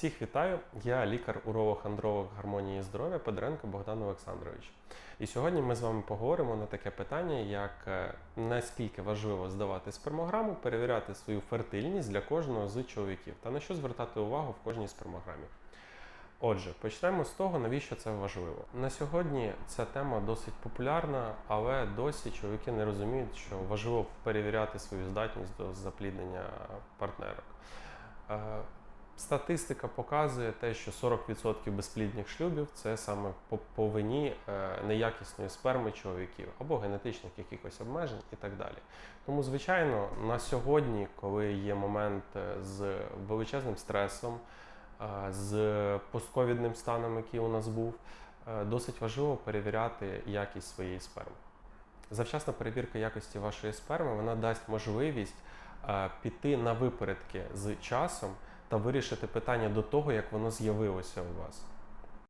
Всіх вітаю! Я лікар-уролог андролог гармонії здоров'я Педренко Богдан Олександрович. І сьогодні ми з вами поговоримо на таке питання, як е, наскільки важливо здавати спермограму, перевіряти свою фертильність для кожного з чоловіків та на що звертати увагу в кожній спермограмі. Отже, почнемо з того, навіщо це важливо. На сьогодні ця тема досить популярна, але досі чоловіки не розуміють, що важливо перевіряти свою здатність до запліднення партнерок. Статистика показує те, що 40% безплідних шлюбів це саме по, вині е, неякісної сперми чоловіків або генетичних якихось обмежень і так далі. Тому, звичайно, на сьогодні, коли є момент е, з величезним стресом, е, з постковідним станом, який у нас був, досить важливо перевіряти якість своєї сперми. Завчасна перевірка якості вашої сперми вона дасть можливість піти на випередки з часом та вирішити питання до того, як воно з'явилося у вас.